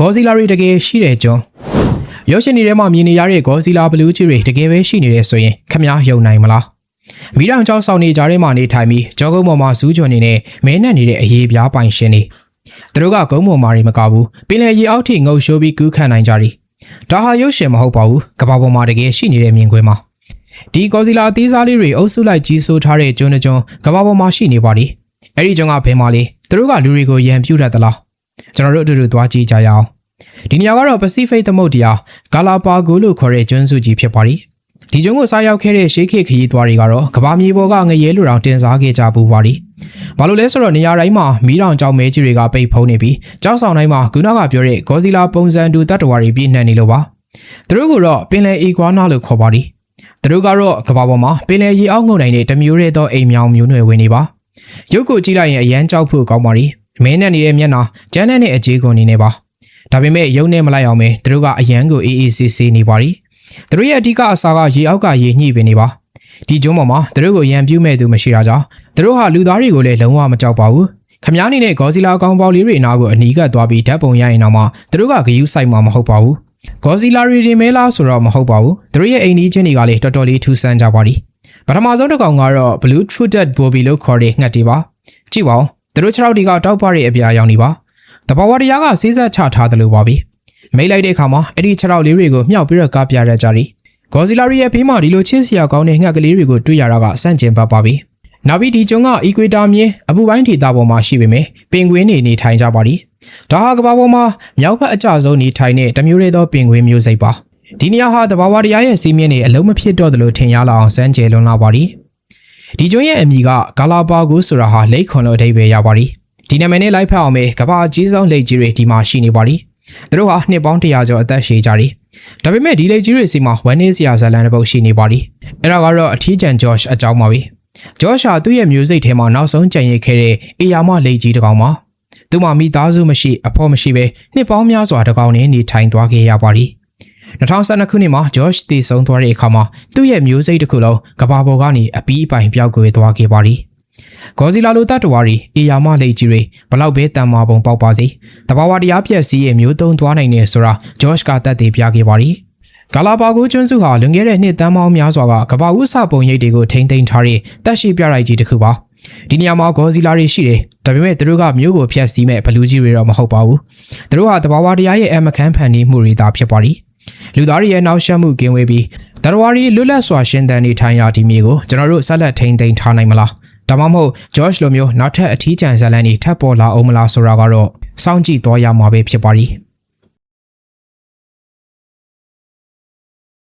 ဂေါ်ဇီလာတွေတကယ်ရှိတဲ့ကျွန်းရုပ်ရှင်တွေထဲမှာမြင်နေရတဲ့ဂေါ်ဇီလာဘလူးကြီးတွေတကယ်ပဲရှိနေတယ်ဆိုရင်ခမည်းယုံနိုင်မလားမိတောင်ကျောက်ဆောင်နေကြတဲ့မှာနေထိုင်ပြီးကြောကုန်းပေါ်မှာစူးကြွနေနဲ့မဲနဲ့နေတဲ့အရေးပြားပိုင်ရှင်တွေသူတို့ကကုန်းပေါ်မှာတွေမကဘူးပင်လယ်ရေအောက်ထိငုပ်ရှိုးပြီးကူးခန့်နိုင်ကြတယ်ဒါဟာရုပ်ရှင်မဟုတ်ပါဘူးကမ္ဘာပေါ်မှာတကယ်ရှိနေတဲ့မြင်ကွင်းမှာဒီဂေါ်ဇီလာအသေးစားလေးတွေအုပ်စုလိုက်ကြီးစိုးထားတဲ့ကျွန်းတစ်ကျွန်းကမ္ဘာပေါ်မှာရှိနေပါသည်အဲ့ဒီကျွန်းကဘယ်မှာလဲသူတို့ကလူတွေကိုရန်ပြူတတ်သလား ကျွန်တော်တို့အတူတူသွားကြည့်ကြရအောင်ဒီနေရာကတော့ Pacific သမုဒ္ဒရာဂါလာပါဂိုလို့ခေါ်တဲ့ကျွန်းစုကြီးဖြစ်ပါတယ်။ဒီကျွန်းကိုစားရောက်ခဲ့တဲ့ရှေးခေတ်ခရီးသွားတွေကတော့ကဘာမြေပေါ်ကငရဲလူတောင်တင်စားခဲ့ကြပူပါတယ်။ဘာလို့လဲဆိုတော့နေရာတိုင်းမှာမီးတောင်ကြောင်မဲကြီးတွေကပိတ်ဖုံးနေပြီးကြောက်ဆောင်တိုင်းမှာခုနကပြောတဲ့ဂေါ်ဇီလာပုံစံတူတတ်တော်တွေပြည့်နှက်နေလို့ပါ။သူတို့ကတော့ပင်လယ်အီကွာနာလို့ခေါ်ပါတယ်။သူတို့ကတော့ကဘာပေါ်မှာပင်လယ်ရေအောက်ငုံနိုင်တဲ့တမျိုးရဲသောအိမ်မြောင်မျိုးနွယ်ဝင်နေပါ။ရုပ်ကိုကြည့်လိုက်ရင်အရန်ကြောက်ဖို့ကောင်းပါတယ်။ မင်းနဲ့နေတဲ့မျက်နှာကျန်းတဲ့နဲ့အကြေးကုန်နေနေပါ။ဒါပေမဲ့ရုံနဲ့မလိုက်အောင်ပဲသူတို့ကအရန်ကိုအေးအေးဆေးဆေးနေပါ ರಿ သူတို့ရဲ့အဓိကအစာကရေအောက်ကရေညှိပင်နေပါဒီကျွန်းပေါ်မှာသူတို့ကိုရန်ပြူးမဲ့သူမရှိတာကြောင့်သူတို့ဟာလူသားတွေကိုလည်းလုံးဝမကြောက်ပါဘူးခမားအနေနဲ့ဂေါ်ဇီလာကောင်ပေါလေးတွေအနာကိုအနီးကပ်သွားပြီးဓာတ်ပုံရရင်တော့မှသူတို့ကဂယုဆိုင်မှာမဟုတ်ပါဘူးဂေါ်ဇီလာတွေတင်မဲလားဆိုတော့မဟုတ်ပါဘူးသူတို့ရဲ့အိမ်ကြီးချင်းတွေကလည်းတော်တော်လေးထူးဆန်းကြပါ ರಿ ပထမဆုံးတစ်ကောင်ကတော့ blue throated bobby လို့ခေါ်တဲ့ငှက်တွေပါကြည့်ပါဦး သူတို့ခြေထောက်တွေကတောက်ပရဲ့အပြာရောင်နေပါတဘာဝတရားကစေးဆက်ချထားတယ်လို့ပါပဲမိတ်လိုက်တဲ့အခါမှာအဲ့ဒီခြေထောက်လေးတွေကိုမြှောက်ပြီးတော့ကားပြရကြတယ်ဂေါ်ဇီလာရီရဲ့ဖေးမှာဒီလိုချစ်စရာကောင်းတဲ့ငှက်ကလေးတွေကိုတွေ့ရတာကစန့်ကျင်ပတ်ပါပြီနောက်ပြီးဒီကျွန်းကအီကွေတာမြင်းအပူပိုင်းဒေသပေါ်မှာရှိပေမဲ့ပင်ဂွင်းတွေနေထိုင်ကြပါသည်ဒါဟာကမ္ဘာပေါ်မှာမြောက်ဘက်အကျဆုံးနေထိုင်တဲ့တမျိုးရဲသောပင်ဂွင်းမျိုးစိတ်ပါဒီနေရာဟာတဘာဝတရားရဲ့စီးမြင့်နေအလုံးမဖြစ်တော့သလိုထင်ရလောက်အောင်စမ်းကြယ်လွန်လာပါသည် ဒီကျွန်းရဲ့အမည်ကဂါလာပါဂိုဆိုတာဟာလိတ်ခွန်လို့အဓိပ္ပာယ်ရပါသည် ဒီနာမည်နဲ့လိုက်ဖက်အောင်ပဲကမ္ဘာအကြီးဆုံးလိပ်ကြီးတွေဒီမှာရှိနေပါ ರಿသူတို့ဟာနှစ်ပေါင်း100ကျော်အသက်ရှည်ကြတယ်ဒါပေမဲ့ဒီလိပ်ကြီးတွေစီမှာဝမ်းနေစရာဇာတ်လမ်းတစ်ပုဒ်ရှိနေပါ 리 အဲ့ဒါကတော့အထီးကျန် Josh အကြောင်းပါပဲ Josh ဟာသူ့ရဲ့မျိုးစိတ်ထဲမှာနောက်ဆုံးကြံရစ်ခဲ့တဲ့အေယာမလိပ်ကြီးတစ်ကောင်ပါသူ့မှာမိသားစုမရှိအဖေမရှိပဲနှစ်ပေါင်းများစွာတစ်ကောင်နဲ့နေထိုင်သွားခဲ့ရပါ 리 2012ခုနှစ်မှာ Josh တည်ဆုံးသွားတဲ့အခါမှာသူ့ရဲ့မျိုးစိတ်တစ်ခုလုံးကဘာပေါ်ကနေအပီးအပိုင်ပျောက်ကွယ်သွားခဲ့ပါ리ဂေါ်ဇီလာလိုတတ်တော်ရီအေယာမလိတ်ကြီးတွေဘလောက်ပဲတန်မာပုံပေါက်ပါစေတဘာဝတရားပြက်စီးရဲ့မျိုးသုံးသွားနိုင်နေဆိုတာဂျော့ချ်ကတတ်သေးပြခဲ့ပါရီဂါလာပါဂိုကျွန်းစုဟာလွန်ခဲ့တဲ့နှစ်တန်းပေါင်းများစွာကကဘာဦးစပုံရိပ်တွေကိုထိမ့်သိမ်းထားတဲ့တက်ရှိပြလိုက်ကြီးတစ်ခုပါဒီနေရာမှာဂေါ်ဇီလာတွေရှိတယ်ဒါပေမဲ့သူတို့ကမျိုးကိုဖျက်ဆီးမဲ့ဘလူးကြီးတွေတော့မဟုတ်ပါဘူးသူတို့ဟာတဘာဝတရားရဲ့အမခန်းဖန်တီးမှုတွေသာဖြစ်ပါရီ လူသားတွေရဲ့နောက်ရှက်မှုကင်းဝေးပြီးတရဝါရီလွတ်လပ်စွာရှင်သန်နေထိုင်ရာဒီမြေကိုကျွန်တော်တို့ဆက်လက်ထိန်းသိမ်းထားနိုင်မလားဒါမှမဟုတ် George လိုမျိုးနောက်ထပ်အထီးကျန်ဇာတ်လမ်းတွေထပ်ပေါ်လာအောင်မလားဆိုတာကတော့စောင့်ကြည့်သွားရမှာပဲဖြစ်ပါ ರಿ